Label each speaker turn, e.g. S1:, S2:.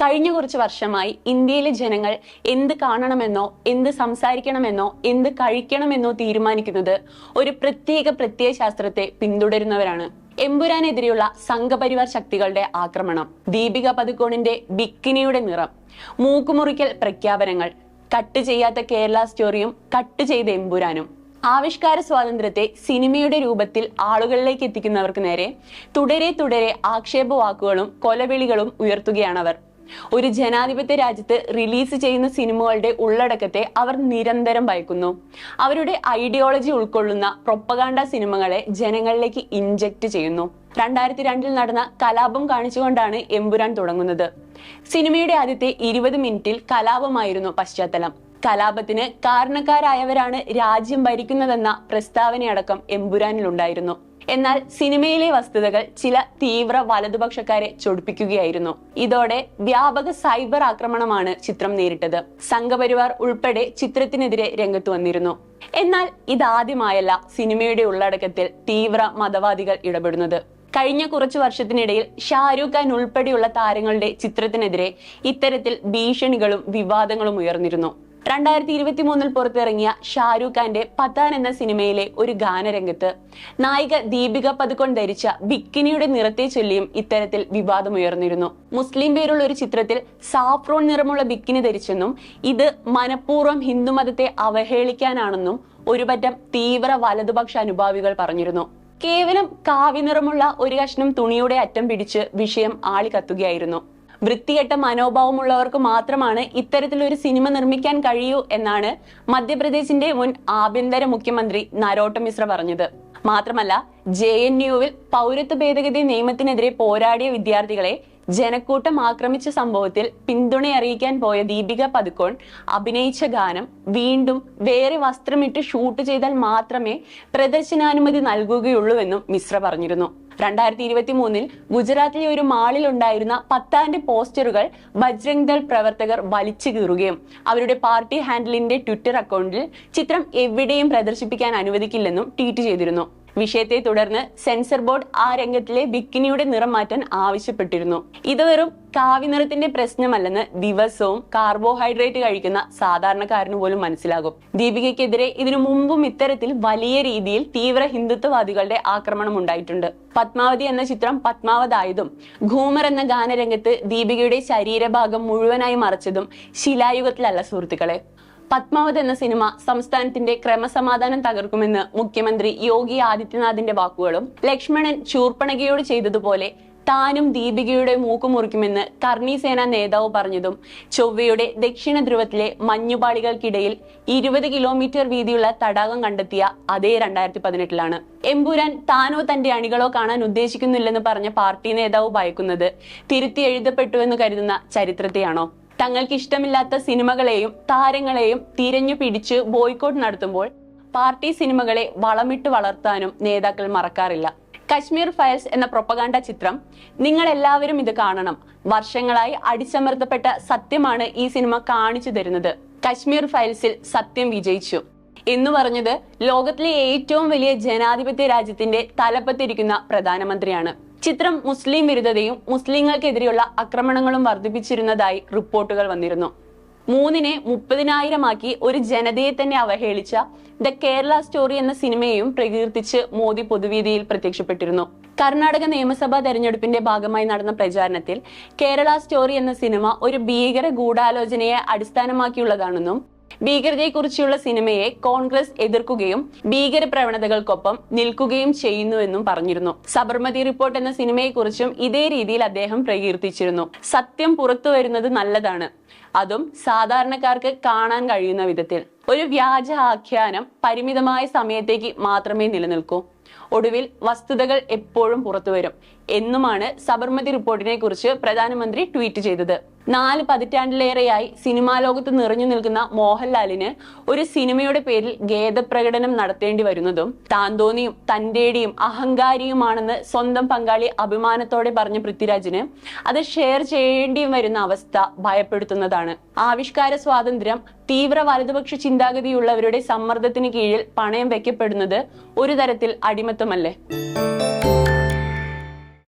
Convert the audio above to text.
S1: കഴിഞ്ഞ കുറച്ച് വർഷമായി ഇന്ത്യയിലെ ജനങ്ങൾ എന്ത് കാണണമെന്നോ എന്ത് സംസാരിക്കണമെന്നോ എന്ത് കഴിക്കണമെന്നോ തീരുമാനിക്കുന്നത് ഒരു പ്രത്യേക പ്രത്യയശാസ്ത്രത്തെ പിന്തുടരുന്നവരാണ്. എമ്പുരാനെതിരെയുള്ള സംഘപരിവാർ ശക്തികളുടെ ആക്രമണം ദീപിക പതുക്കോണിന്റെ ബിക്കിനിയുടെ നിറം മൂക്കുമുറിക്കൽ പ്രഖ്യാപനങ്ങൾ കട്ട് ചെയ്യാത്ത കേരള സ്റ്റോറിയും കട്ട് ചെയ്ത എമ്പുരാനും. ആവിഷ്കാര സ്വാതന്ത്ര്യത്തെ സിനിമയുടെ രൂപത്തിൽ ആളുകളിലേക്ക് എത്തിക്കുന്നവർക്ക് നേരെ തുടരെ തുടരെ ആക്ഷേപ വാക്കുകളും കൊലവിളികളും ഉയർത്തുകയാണവർ. ഒരു ജനാധിപത്യ രാജ്യത്ത് റിലീസ് ചെയ്യുന്ന സിനിമകളുടെ ഉള്ളടക്കത്തെ അവർ നിരന്തരം ഭയക്കുന്നു. അവരുടെ ഐഡിയോളജി ഉൾക്കൊള്ളുന്ന പ്രൊപ്പകാണ്ട സിനിമകളെ ജനങ്ങളിലേക്ക് ഇൻജക്റ്റ് ചെയ്യുന്നു. രണ്ടായിരത്തി രണ്ടിൽ നടന്ന കലാപം കാണിച്ചുകൊണ്ടാണ് എമ്പുരാൻ തുടങ്ങുന്നത്. സിനിമയുടെ ആദ്യത്തെ ഇരുപത് മിനിറ്റിൽ കലാപമായിരുന്നു പശ്ചാത്തലം. കലാപത്തിന് കാരണക്കാരായവരാണ് രാജ്യം ഭരിക്കുന്നതെന്ന പ്രസ്താവനയടക്കം എമ്പുരാനിലുണ്ടായിരുന്നു. എന്നാൽ സിനിമയിലെ വസ്തുതകൾ ചില തീവ്ര വലതുപക്ഷക്കാരെ ചൊടിപ്പിക്കുകയായിരുന്നു. ഇതോടെ വ്യാപക സൈബർ ആക്രമണമാണ് ചിത്രം നേരിട്ടത്. സംഘപരിവാർ ഉൾപ്പെടെ ചിത്രത്തിനെതിരെ രംഗത്ത് വന്നിരുന്നു. എന്നാൽ ഇതാദ്യമായല്ല സിനിമയുടെ ഉള്ളടക്കത്തിൽ തീവ്ര മതവാദികൾ ഇടപെടുന്നത്. കഴിഞ്ഞ കുറച്ചു വർഷത്തിനിടയിൽ ഷാരൂഖ് ഖാൻ ഉൾപ്പെടെയുള്ള താരങ്ങളുടെ ചിത്രത്തിനെതിരെ ഇത്തരത്തിൽ ഭീഷണികളും വിവാദങ്ങളും ഉയർന്നിരുന്നു. രണ്ടായിരത്തി ഇരുപത്തി മൂന്നിൽ പുറത്തിറങ്ങിയ ഷാരൂഖ് ഖാന്റെ പത്താൻ എന്ന സിനിമയിലെ ഒരു ഗാനരംഗത്ത് നായിക ദീപിക പതുക്കോൺ ധരിച്ച ബിക്കിനിയുടെ നിറത്തെ ചൊല്ലിയും ഇത്തരത്തിൽ വിവാദമുയർന്നിരുന്നു. മുസ്ലിം പേരുള്ള ഒരു ചിത്രത്തിൽ സാഫ്രോൺ നിറമുള്ള ബിക്കിനി ധരിച്ചെന്നും ഇത് മനഃപൂർവം ഹിന്ദുമതത്തെ അവഹേളിക്കാനാണെന്നും ഒരുപറ്റം തീവ്ര വലതുപക്ഷ അനുഭാവികൾ പറഞ്ഞിരുന്നു. കേവലം കാവ്യനിറമുള്ള ഒരു കഷ്ണം തുണിയുടെ അറ്റം പിടിച്ച് വിഷയം ആളി കത്തുകയായിരുന്നു വൃത്തികെട്ട മനോഭാവമുള്ളവർക്ക് മാത്രമാണ് ഇത്തരത്തിലൊരു സിനിമ നിർമ്മിക്കാൻ കഴിയൂ എന്നാണ് മധ്യപ്രദേശിന്റെ മുൻ ആഭ്യന്തര മുഖ്യമന്ത്രി നരോട്ട മിശ്ര പറഞ്ഞത്. മാത്രമല്ല ജെ എൻ യുവിൽ പൗരത്വ ഭേദഗതി നിയമത്തിനെതിരെ പോരാടിയ വിദ്യാർത്ഥികളെ ജനക്കൂട്ടം ആക്രമിച്ച സംഭവത്തിൽ പിന്തുണ അറിയിക്കാൻ പോയ ദീപിക പതുക്കോൺ അഭിനയിച്ച ഗാനം വീണ്ടും വേറെ വസ്ത്രമിട്ട് ഷൂട്ട് ചെയ്താൽ മാത്രമേ പ്രദർശനാനുമതി നൽകുകയുള്ളൂവെന്നും മിശ്ര പറഞ്ഞിരുന്നു. രണ്ടായിരത്തി ഇരുപത്തി മൂന്നിൽ ഗുജറാത്തിലെ ഒരു മാളിൽ ഉണ്ടായിരുന്ന പത്താന്റെ പോസ്റ്ററുകൾ ബജ്രംഗ് ദൾ പ്രവർത്തകർ വലിച്ചു കീറുകയും അവരുടെ പാർട്ടി ഹാൻഡിലിന്റെ ട്വിറ്റർ അക്കൗണ്ടിൽ ചിത്രം എവിടെയും പ്രദർശിപ്പിക്കാൻ അനുവദിക്കില്ലെന്നും ട്വീറ്റ് ചെയ്തിരുന്നു. വിഷയത്തെ തുടർന്ന് സെൻസർ ബോർഡ് ആ രംഗത്തിലെ ബിക്കിനിയുടെ നിറം മാറ്റാൻ ആവശ്യപ്പെട്ടിരുന്നു. ഇത് വെറും കാവ്യനിറത്തിന്റെ പ്രശ്നമല്ലെന്ന് ദിവസവും കാർബോഹൈഡ്രേറ്റ് കഴിക്കുന്ന സാധാരണക്കാരന് പോലും മനസ്സിലാകും. ദീപികയ്ക്കെതിരെ ഇതിനു മുമ്പും ഇത്തരത്തിൽ വലിയ രീതിയിൽ തീവ്ര ഹിന്ദുത്വവാദികളുടെ ആക്രമണം ഉണ്ടായിട്ടുണ്ട്. പത്മാവതി എന്ന ചിത്രം പത്മാവതായതും ഘൂമർ എന്ന ഗാനരംഗത്ത് ദീപികയുടെ ശരീരഭാഗം മുഴുവനായി മറച്ചതും ശിലായുഗത്തിലല്ല സുഹൃത്തുക്കളെ. പത്മാവത് എന്ന സിനിമ സംസ്ഥാനത്തിന്റെ ക്രമസമാധാനം തകർക്കുമെന്ന് മുഖ്യമന്ത്രി യോഗി ആദിത്യനാഥിന്റെ വാക്കുകളും ലക്ഷ്മണൻ ചൂർപ്പണകയോട് ചെയ്തതുപോലെ താനും ദീപികയുടെ മൂക്ക് മുറിക്കുമെന്ന് കർണി സേന നേതാവ് പറഞ്ഞതും ചൊവ്വയുടെ ദക്ഷിണ ധ്രുവത്തിലെ മഞ്ഞുപാളികൾക്കിടയിൽ ഇരുപത് കിലോമീറ്റർ വീതിയുള്ള തടാകം കണ്ടെത്തിയ അതേ രണ്ടായിരത്തി പതിനെട്ടിലാണ് എമ്പുരാൻ താനോ തന്റെ അണികളോ കാണാൻ ഉദ്ദേശിക്കുന്നില്ലെന്ന് പറഞ്ഞ പാർട്ടി നേതാവ് ഭയക്കുന്നത് തിരുത്തി എഴുതപ്പെട്ടുവെന്ന് കരുതുന്ന ചരിത്രത്തെയാണോ? തങ്ങൾക്ക് ഇഷ്ടമില്ലാത്ത സിനിമകളെയും താരങ്ങളെയും തിരഞ്ഞു പിടിച്ച് ബോയ്ക്കോട്ട് നടത്തുമ്പോൾ പാർട്ടി സിനിമകളെ വളമിട്ട് വളർത്താനും നേതാക്കൾ മറക്കാറില്ല. കശ്മീർ ഫയൽസ് എന്ന പ്രൊപ്പകാണ്ട ചിത്രം നിങ്ങൾ എല്ലാവരും ഇത് കാണണം. വർഷങ്ങളായി അടിച്ചമർത്തപ്പെട്ട സത്യമാണ് ഈ സിനിമ കാണിച്ചു തരുന്നത്. കശ്മീർ ഫയൽസിൽ സത്യം വിജയിച്ചു. എന്ന് പറഞ്ഞത് ലോകത്തിലെ ഏറ്റവും വലിയ ജനാധിപത്യ രാജ്യത്തിന്റെ തലപ്പത്തിരിക്കുന്ന പ്രധാനമന്ത്രിയാണ്. ചിത്രം മുസ്ലിം വിരുദ്ധതയും മുസ്ലിങ്ങൾക്കെതിരെയുള്ള ആക്രമണങ്ങളും വർദ്ധിപ്പിച്ചിരുന്നതായി റിപ്പോർട്ടുകൾ വന്നിരുന്നു. മൂന്നിനെ മുപ്പതിനായിരമാക്കി ഒരു ജനതയെ തന്നെ അവഹേളിച്ച ദ കേരള സ്റ്റോറി എന്ന സിനിമയെയും പ്രകീർത്തിച്ച് മോദി പൊതുവേദിയിൽ പ്രത്യക്ഷപ്പെട്ടിരുന്നു. കർണാടക നിയമസഭാ തെരഞ്ഞെടുപ്പിന്റെ ഭാഗമായി നടന്ന പ്രചാരണത്തിൽ കേരള സ്റ്റോറി എന്ന സിനിമ ഒരു ഭീകര ഗൂഢാലോചനയെ അടിസ്ഥാനമാക്കിയുള്ളതാണെന്നും ഭീകരതയെക്കുറിച്ചുള്ള സിനിമയെ കോൺഗ്രസ് എതിർക്കുകയും ഭീകര പ്രവണതകൾക്കൊപ്പം നിൽക്കുകയും ചെയ്യുന്നുവെന്നും പറഞ്ഞിരുന്നു. സബർമതി റിപ്പോർട്ട് എന്ന സിനിമയെക്കുറിച്ചും ഇതേ രീതിയിൽ അദ്ദേഹം പ്രകീർത്തിച്ചിരുന്നു. സത്യം പുറത്തു വരുന്നത് നല്ലതാണ്. അതും സാധാരണക്കാർക്ക് കാണാൻ കഴിയുന്ന വിധത്തിൽ. ഒരു വ്യാജ ആഖ്യാനം പരിമിതമായ സമയത്തേക്ക് മാത്രമേ നിലനിൽക്കൂ. ഒടുവിൽ വസ്തുതകൾ എപ്പോഴും പുറത്തുവരും എന്നുമാണ് സബർമതി റിപ്പോർട്ടിനെ കുറിച്ച് പ്രധാനമന്ത്രി ട്വീറ്റ് ചെയ്തത്. നാല് പതിറ്റാണ്ടിലേറെയായി സിനിമാ ലോകത്ത് നിറഞ്ഞു നിൽക്കുന്ന മോഹൻലാലിന് ഒരു സിനിമയുടെ പേരിൽ ഖേദപ്രകടനം നടത്തേണ്ടി വരുന്നതും താന്തോന്നിയും തന്റേടിയും അഹങ്കാരിയുമാണെന്ന് സ്വന്തം പങ്കാളി അഭിമാനത്തോടെ പറഞ്ഞ പൃഥ്വിരാജിന് അത് ഷെയർ ചെയ്യേണ്ടി വരുന്ന അവസ്ഥ ഭയപ്പെടുത്തുന്നതാണ്. ആവിഷ്കാര സ്വാതന്ത്ര്യം തീവ്ര വലതുപക്ഷ ചിന്താഗതിയുള്ളവരുടെ സമ്മർദ്ദത്തിന് കീഴിൽ പണയം വെക്കപ്പെടുന്നത് ഒരു തരത്തിൽ അടിമത്തമല്ലേ?